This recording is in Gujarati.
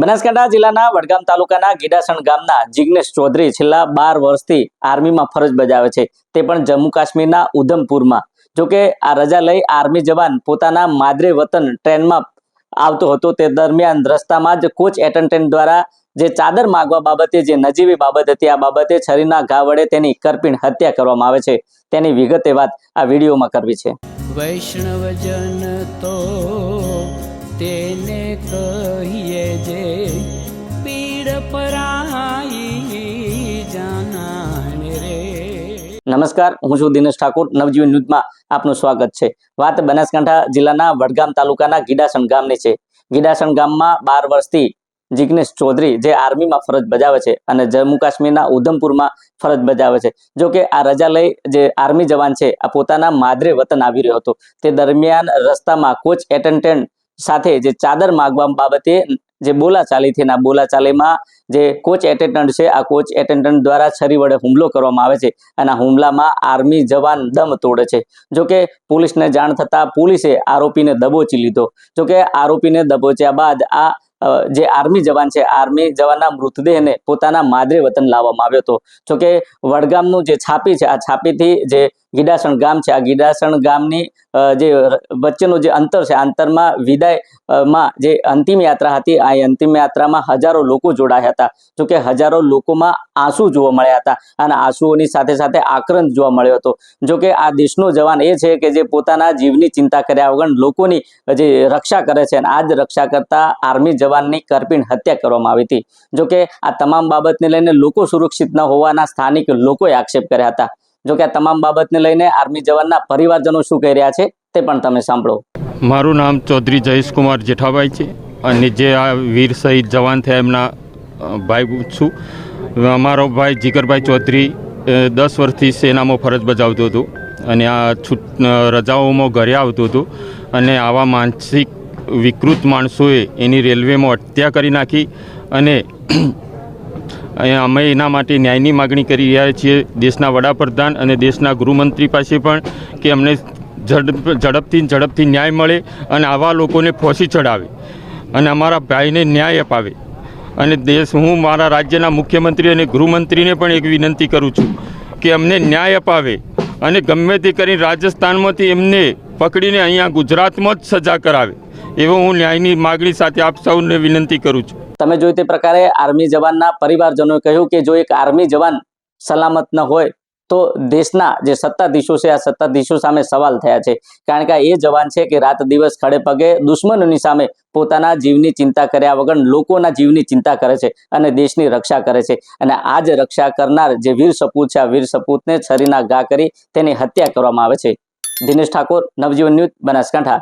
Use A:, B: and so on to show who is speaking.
A: બનાસકાંઠા જિલ્લાના વડગામ તાલુકાના ગીડાસણ ગામના જિગ્નેશ ચૌધરી છેલ્લા બાર વર્ષથી આર્મીમાં ફરજ બજાવે છે. તે પણ જમ્મુ કાશ્મીરના ઉધમપુરમાં. જોકે આ રજા લઈ આર્મી જવાન પોતાના માદરે વતન ટ્રેનમાં આવતો હતો. તે દરમિયાન રસ્તામાં જ કોચ એટેન્ડન્ટ દ્વારા જે ચાદર માગવા બાબતે જે નજીવી બાબત હતી, આ બાબતે છરીના ઘા વડે તેની કરપીણ હત્યા કરવામાં આવે છે. તેની વિગતે વાત આ વિડીયોમાં કરવી છે.
B: વૈષ્ણવજન તો તેને કહીએ જે પીડ પરાઈ રે.
A: નમસ્કાર, હું છું દિનેશ ઠાકોર, નવજીવન ન્યૂઝમાં આપનું સ્વાગત છે. વાત બનાસકાંઠા જિલ્લાના વડગામ તાલુકાના ગીડાસણ ગામની છે. ગીડાસણ ગામમાં બાર વર્ષથી જિગ્નેશ ચૌધરી જે આર્મીમાં ફરજ બજાવે છે અને જમ્મુ કાશ્મીરના ઉધમપુરમાં ફરજ બજાવે છે. જો કે આ રજા લઈ જે આર્મી જવાન છે, આ પોતાના માદરે વતન આવી રહ્યો હતો. તે દરમિયાન રસ્તામાં કોચ એટેન્ડન્ટ સાથે જે ચાદર માગવા બાબતે જે બોલાચાલી થી ના બોલાચાલીમાં જે કોચ એટેન્ડન્ટ છે, આ કોચ એટેન્ડન્ટ દ્વારા છરી વડે હુમલો કરવામાં આવે છે અને હુમલામાં આર્મી જવાન દમ તોડે છે. જોકે પોલીસને જાણ થતાં પોલીસે આરોપીને દબોચી લીધો. જોકે આરોપીને દબોચ્યા બાદ આ જે આર્મી જવાન છે આર્મી જવાનના મૃતદેહને પોતાના માદરે વતન લાવવામાં આવ્યો હતો. જોકે વડગામનું જે છાપી છે, આ છાપીથી જે ગીડાસણ ગામ છે. આ ગીડાસણ ગામની જે વચ્ચેનું જે અંતર છે અંતરમાં વિદાયમાં જે અંતિમ યાત્રા હતી, આ અંતિમ યાત્રામાં હજારો લોકો જોડાયા હતા. જોકે હજારો લોકોમાં આંસુ જોવા મળ્યા હતા અને આંસુઓની સાથે સાથે આક્રંદ જોવા મળ્યો હતો. જોકે આ દેશનો જવાન એ છે કે જે પોતાના જીવની ચિંતા કર્યા વગર લોકોની જે રક્ષા કરે છે અને આ જ રક્ષા કરતા આર્મી જવાનની કરપીણ હત્યા કરવામાં આવી હતી. જોકે આ તમામ બાબતને લઈને લોકો સુરક્ષિત ન હોવાના સ્થાનિક લોકોએ આક્ષેપ કર્યા હતા. જોકે આ તમામ બાબતને લઈને આર્મી જવાનના પરિવારજનો શું કહી રહ્યા છે તે પણ તમે સાંભળો.
C: મારું નામ ચૌધરી જયેશકુમાર જેઠાભાઈ છે અને જે આ વીર શહીદ જવાન થયા એમના ભાઈ છું. અમારો ભાઈ જીગરભાઈ ચૌધરી દસ વર્ષથી સેનામાં ફરજ બજાવતો હતો અને આ છૂટ રજાઓમાં ઘરે આવતો હતો અને આવા માનસિક વિકૃત માણસોએ એની રેલવેમાં હત્યા કરી નાખી અને અમે એના માટે ન્યાયની માગણી કરી રહ્યા છીએ દેશના વડાપ્રધાન અને દેશના ગૃહમંત્રી પાસે પણ કે અમને ઝડપ ઝડપથી ઝડપથી ન્યાય મળે અને આવા લોકોને ફોસી ચડાવે અને અમારા ભાઈને ન્યાય અપાવે. અને દેશ હું મારા રાજ્યના મુખ્યમંત્રી અને ગૃહમંત્રીને પણ એક વિનંતી કરું છું કે અમને ન્યાય અપાવે અને ગમે તે કરીને રાજસ્થાનમાંથી એમને પકડીને અહીંયા ગુજરાતમાં જ સજા કરાવે. એવો હું ન્યાયની માગણી સાથે આપ સૌને વિનંતી કરું છું.
A: તમે જોઈ તે પ્રકારે આર્મી જવાનના પરિવારજનોએ કહ્યું કે જો એક આર્મી જવાન સલામત ન હોય, તો દેશના જે સત્તાધીશો છે, આ સત્તાધીશો સામે સવાલ થયા છે. કારણ કે એ જવાન છે કે રાત દિવસ ખડે પગે દુશ્મનોની સામે પોતાના જીવની ચિંતા કર્યા વગર લોકોના જીવની ચિંતા કરે છે અને દેશની રક્ષા કરે છે. અને આ જ રક્ષા કરનાર જે વીર સપૂત છે, આ વીર સપૂતને છરીના ઘા કરી તેની હત્યા કરવામાં આવે છે. દિનેશ ઠાકોર, નવજીવન ન્યૂઝ, બનાસકાંઠા.